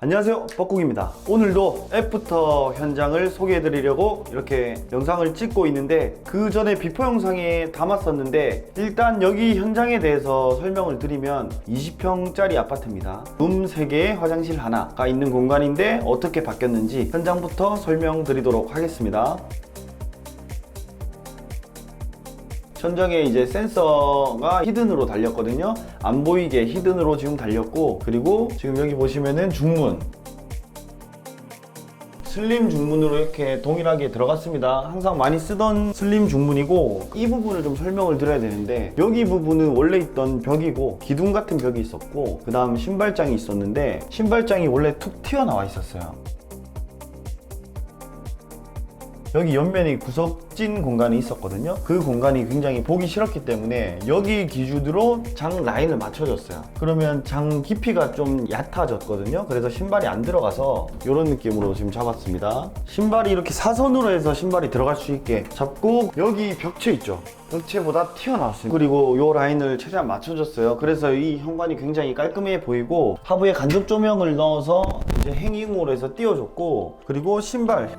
안녕하세요. 뻐국입니다. 오늘도 애프터 현장을 소개해 드리려고 이렇게 영상을 찍고 있는데 그 전에 비포 영상에 담았었는데 일단 여기 현장에 대해서 설명을 드리면 20평짜리 아파트입니다. 룸 3개 화장실 하나가 있는 공간인데 어떻게 바뀌었는지 현장부터 설명드리도록 하겠습니다 천장에 이제 센서가 히든으로 달렸거든요. 안 보이게 히든으로 지금 달렸고, 그리고 지금 여기 보시면은 중문. 슬림 중문으로 이렇게 동일하게 들어갔습니다. 항상 많이 쓰던 슬림 중문이고, 이 부분을 좀 설명을 드려야 되는데, 여기 부분은 원래 있던 벽이고, 기둥 같은 벽이 있었고, 그 다음 신발장이 있었는데, 신발장이 원래 툭 튀어나와 있었어요. 여기 옆면이 구석진 공간이 있었거든요. 그 공간이 굉장히 보기 싫었기 때문에 여기 기준으로 장 라인을 맞춰줬어요. 그러면 장 깊이가 좀 얕아졌거든요. 그래서 신발이 안 들어가서 이런 느낌으로 지금 잡았습니다. 신발이 이렇게 사선으로 해서 신발이 들어갈 수 있게 잡고 여기 벽체 있죠. 벽체보다 튀어나왔어요. 그리고 이 라인을 최대한 맞춰줬어요. 그래서 이 현관이 굉장히 깔끔해 보이고 하부에 간접 조명을 넣어서 이제 행잉으로 해서 띄워줬고 그리고 신발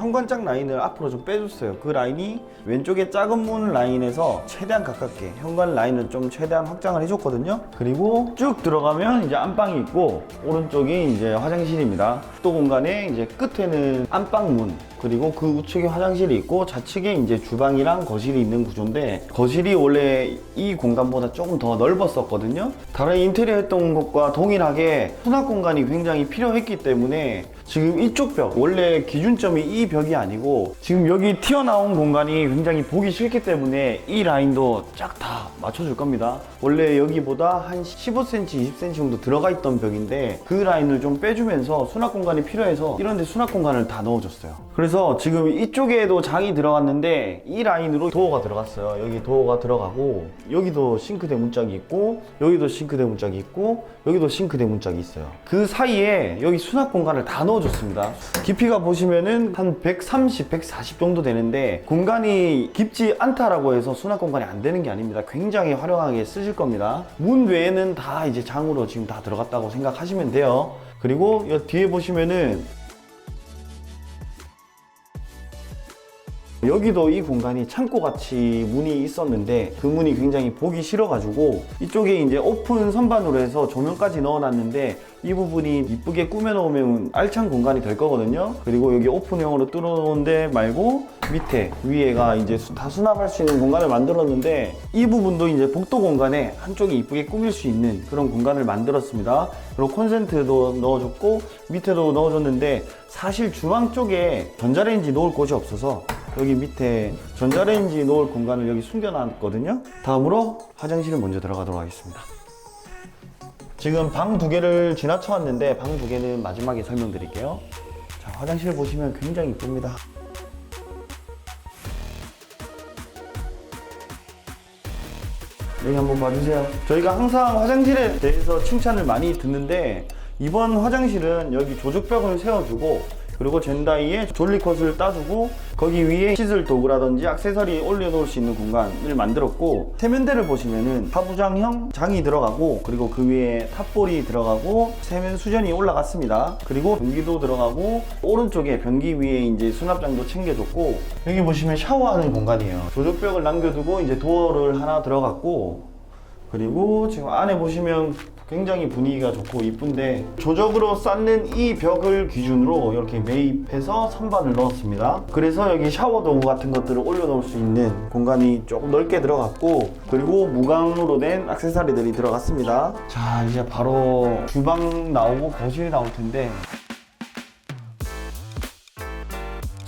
현관장 라인을 앞으로 좀 빼줬어요. 그 라인이 왼쪽에 작은 문 라인에서 최대한 가깝게 현관 라인을 좀 최대한 확장을 해줬거든요. 그리고 쭉 들어가면 이제 안방이 있고 오른쪽이 이제 화장실입니다. 또 공간에 이제 끝에는 안방문 그리고 그 우측에 화장실이 있고 좌측에 이제 주방이랑 거실이 있는 구조인데 거실이 원래 이 공간보다 조금 더 넓었었거든요. 다른 인테리어 했던 것과 동일하게 수납 공간이 굉장히 필요했기 때문에 지금 이쪽 벽 원래 기준점이 이 벽이 아니고 지금 여기 튀어나온 공간이 굉장히 보기 싫기 때문에 이 라인도 쫙 다 맞춰줄 겁니다. 원래 여기보다 한 15cm, 20cm 정도 들어가 있던 벽인데 그 라인을 좀 빼주면서 수납 공간이 필요해서 이런 데 수납 공간을 다 넣어줬어요. 그래서 지금 이쪽에도 장이 들어갔는데 이 라인으로 도어가 들어갔어요. 여기 도어가 들어가고 여기도 싱크대 문짝이 있고 여기도 싱크대 문짝이 있고 여기도 싱크대 문짝이 있어요. 그 사이에 여기 수납 공간을 다 넣어줬습니다. 깊이가 보시면은 한 130, 140 정도 되는데 공간이 깊지 않다라고 해서 수납 공간이 안 되는 게 아닙니다. 굉장히 활용하게 쓰실 겁니다. 문 외에는 다 이제 장으로 지금 다 들어갔다고 생각하시면 돼요. 그리고 이 뒤에 보시면은 여기도 이 공간이 창고같이 문이 있었는데 그 문이 굉장히 보기 싫어가지고 이쪽에 이제 오픈 선반으로 해서 조명까지 넣어놨는데 이 부분이 이쁘게 꾸며놓으면 알찬 공간이 될 거거든요. 그리고 여기 오픈형으로 뚫어놓은 데 말고 밑에 위에가 이제 수- 다 수납할 수 있는 공간을 만들었는데 이 부분도 이제 복도 공간에 한쪽이 이쁘게 꾸밀 수 있는 그런 공간을 만들었습니다. 그리고 콘센트도 넣어줬고 밑에도 넣어줬는데 사실 주방 쪽에 전자레인지 놓을 곳이 없어서 여기 밑에 전자레인지 놓을 공간을 여기 숨겨놨거든요. 다음으로 화장실을 먼저 들어가도록 하겠습니다. 지금 방 두 개를 지나쳐 왔는데 방 두 개는 마지막에 설명드릴게요. 자, 화장실 보시면 굉장히 이쁩니다. 여기 한번 봐주세요. 저희가 항상 화장실에 대해서 칭찬을 많이 듣는데 이번 화장실은 여기 조적벽을 세워주고 그리고 젠다이에 졸리컷을 따주고 거기 위에 씻을 도구라든지 액세서리 올려놓을 수 있는 공간을 만들었고 세면대를 보시면은 하부장형 장이 들어가고 그리고 그 위에 탑볼이 들어가고 세면 수전이 올라갔습니다. 그리고 변기도 들어가고 오른쪽에 변기 위에 이제 수납장도 챙겨줬고 여기 보시면 샤워하는 공간이에요. 조적벽을 남겨두고 이제 도어를 하나 들어갔고 그리고 지금 안에 보시면 굉장히 분위기가 좋고 이쁜데 조적으로 쌓는 이 벽을 기준으로 이렇게 매입해서 선반을 넣었습니다. 그래서 여기 샤워 도구 같은 것들을 올려놓을 수 있는 공간이 조금 넓게 들어갔고 그리고 무광으로 된 액세서리들이 들어갔습니다. 자 이제 바로 주방 나오고 거실이 나올 텐데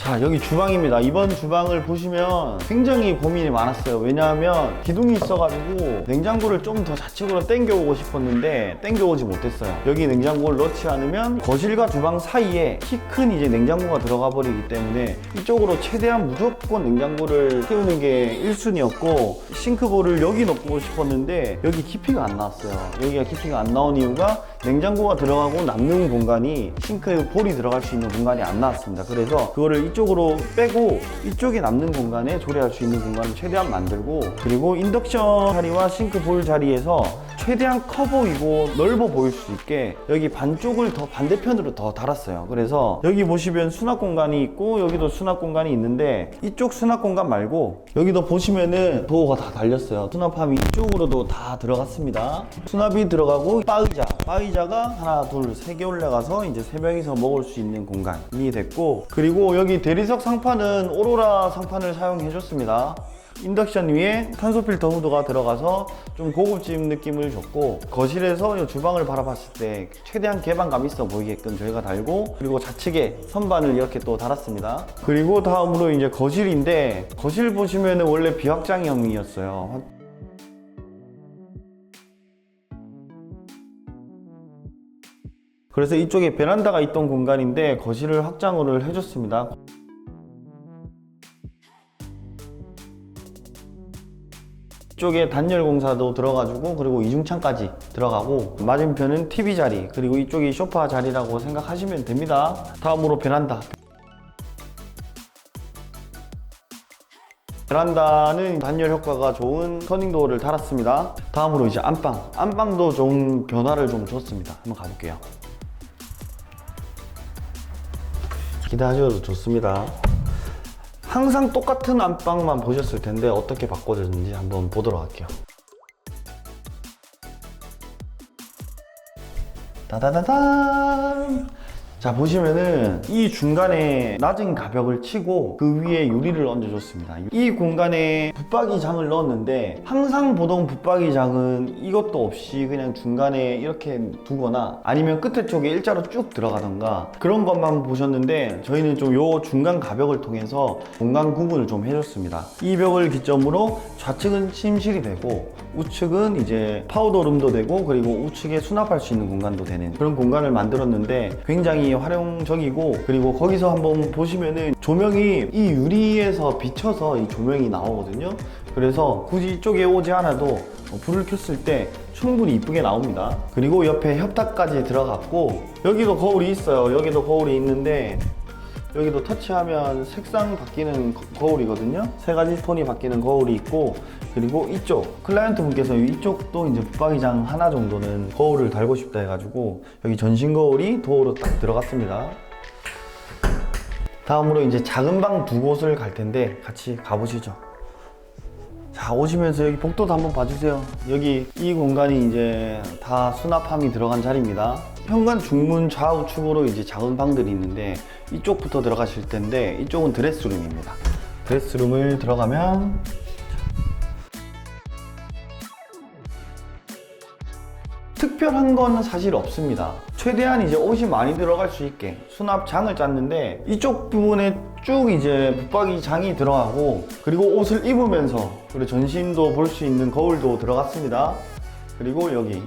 자 여기 주방입니다. 이번 주방을 보시면 굉장히 고민이 많았어요. 왜냐하면 기둥이 있어가지고 냉장고를 좀 더 좌측으로 당겨오고 싶었는데 당겨오지 못했어요. 여기 냉장고를 넣지 않으면 거실과 주방 사이에 키 큰 이제 냉장고가 들어가 버리기 때문에 이쪽으로 최대한 무조건 냉장고를 세우는 게 1순위였고 싱크볼을 여기 넣고 싶었는데 여기 깊이가 안 나왔어요. 여기가 깊이가 안 나온 이유가 냉장고가 들어가고 남는 공간이 싱크에 볼이 들어갈 수 있는 공간이 안 나왔습니다. 그래서 그거를 이쪽으로 빼고 이쪽에 남는 공간에 조리할 수 있는 공간을 최대한 만들고 그리고 인덕션 자리와 싱크 볼 자리에서 최대한 커 보이고 넓어 보일 수 있게 여기 반쪽을 더 반대편으로 더 달았어요. 그래서 여기 보시면 수납 공간이 있고 여기도 수납 공간이 있는데 이쪽 수납 공간 말고 여기도 보시면은 도어가 다 달렸어요. 수납함이 이쪽으로도 다 들어갔습니다. 수납이 들어가고 바의자, 바의자가 하나, 둘, 세 개 올라가서 이제 세 명이서 먹을 수 있는 공간이 됐고 그리고 여기 대리석 상판은 오로라 상판을 사용해 줬습니다. 인덕션 위에 탄소 필터 후드가 들어가서 좀 고급진 느낌을 줬고 거실에서 이 주방을 바라봤을 때 최대한 개방감 있어 보이게끔 저희가 달고 그리고 좌측에 선반을 이렇게 또 달았습니다. 그리고 다음으로 이제 거실인데 거실 보시면은 원래 비확장형이었어요. 그래서 이쪽에 베란다가 있던 공간인데 거실을 확장을 해줬습니다. 이쪽에 단열 공사도 들어가지고 그리고 이중창까지 들어가고 맞은편은 TV 자리 그리고 이쪽이 소파 자리라고 생각하시면 됩니다. 다음으로 베란다. 베란다는 단열 효과가 좋은 커닝도어를 달았습니다. 다음으로 이제 안방. 안방도 좀 변화를 좀 줬습니다. 한번 가볼게요. 기대하셔도 좋습니다. 항상 똑같은 안방만 보셨을 텐데 어떻게 바꿔졌는지 한번 보도록 할게요. 따다다단! 자 보시면은 이 중간에 낮은 가벽을 치고 그 위에 유리를 얹어줬습니다. 이 공간에 붙박이장을 넣었는데 항상 보던 붙박이장은 이것도 없이 그냥 중간에 이렇게 두거나 아니면 끝에 쪽에 일자로 쭉 들어가던가 그런 것만 보셨는데 저희는 좀 요 중간 가벽을 통해서 공간 구분을 좀 해줬습니다. 이 벽을 기점으로 좌측은 침실이 되고 우측은 이제 파우더룸도 되고 그리고 우측에 수납할 수 있는 공간도 되는 그런 공간을 만들었는데 굉장히 활용적이고 그리고 거기서 한번 보시면은 조명이 이 유리에서 비쳐서 이 조명이 나오거든요. 그래서 굳이 이쪽에 오지 않아도 불을 켰을 때 충분히 이쁘게 나옵니다. 그리고 옆에 협탁까지 들어갔고 여기도 거울이 있어요. 여기도 거울이 있는데 여기도 터치하면 색상 바뀌는 거- 거울이거든요. 세 가지 톤이 바뀌는 거울이 있고 그리고 이쪽 클라이언트 분께서 이쪽도 이제 붙박이장 하나 정도는 거울을 달고 싶다 해가지고 여기 전신 거울이 도어로 딱 들어갔습니다. 다음으로 이제 작은 방 두 곳을 갈 텐데 같이 가보시죠. 자 오시면서 여기 복도도 한번 봐주세요. 여기 이 공간이 이제 다 수납함이 들어간 자리입니다. 현관 중문 좌우측으로 이제 작은 방들이 있는데 이쪽부터 들어가실 텐데 이쪽은 드레스룸입니다. 드레스룸을 들어가면 특별한 건 사실 없습니다. 최대한 이제 옷이 많이 들어갈 수 있게 수납장을 짰는데 이쪽 부분에 쭉 이제 붙박이 장이 들어가고 그리고 옷을 입으면서 그리고 전신도 볼 수 있는 거울도 들어갔습니다. 그리고 여기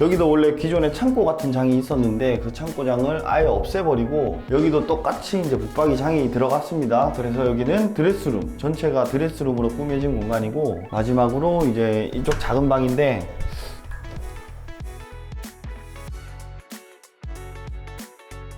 여기도 원래 기존에 창고 같은 장이 있었는데 그 창고장을 아예 없애버리고 여기도 똑같이 이제 붙박이 장이 들어갔습니다. 그래서 여기는 드레스룸 전체가 드레스룸으로 꾸며진 공간이고 마지막으로 이제 이쪽 작은 방인데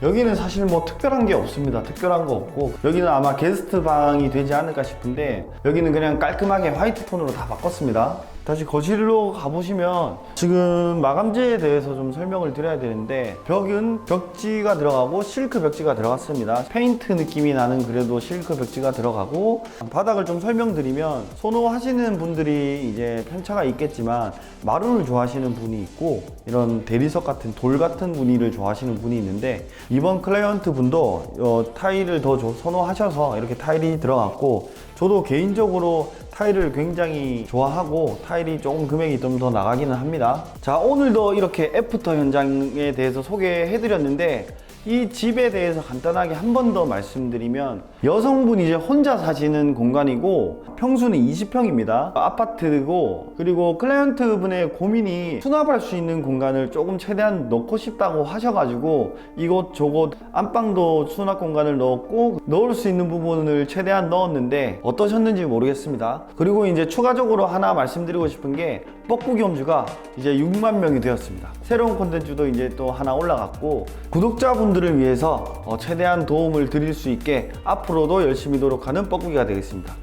여기는 사실 뭐 특별한 게 없습니다. 특별한 거 없고 여기는 아마 게스트 방이 되지 않을까 싶은데 여기는 그냥 깔끔하게 화이트 톤으로 다 바꿨습니다. 다시 거실로 가보시면 지금 마감재에 대해서 좀 설명을 드려야 되는데 벽은 벽지가 들어가고 실크 벽지가 들어갔습니다. 페인트 느낌이 나는 그래도 실크 벽지가 들어가고 바닥을 좀 설명드리면 선호하시는 분들이 이제 편차가 있겠지만 마룬을 좋아하시는 분이 있고 이런 대리석 같은 돌 같은 무늬를 좋아하시는 분이 있는데 이번 클라이언트 분도 어, 타일을 더 조- 선호하셔서 이렇게 타일이 들어갔고 저도 개인적으로 타일을 굉장히 좋아하고 타일이 조금 금액이 좀 더 나가기는 합니다. 자, 오늘도 이렇게 애프터 현장에 대해서 소개해 드렸는데 이 집에 대해서 간단하게 한 번 더 말씀드리면 여성분이 이제 혼자 사시는 공간이고 평수는 20평입니다. 아파트고 그리고 클라이언트 분의 고민이 수납할 수 있는 공간을 조금 최대한 넣고 싶다고 하셔가지고 이곳 저곳 안방도 수납 공간을 넣었고 넣을 수 있는 부분을 최대한 넣었는데 어떠셨는지 모르겠습니다. 그리고 이제 추가적으로 하나 말씀드리고 싶은 게 뻐꾸기 홈즈가 이제 6만 명이 되었습니다. 새로운 콘텐츠도 이제 또 하나 올라갔고 구독자분들을 위해서 어, 최대한 도움을 드릴 수 있게 앞으로도 열심히 노력하는 뻐꾸기가 되겠습니다.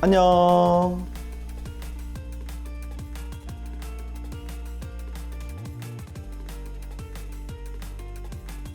안녕.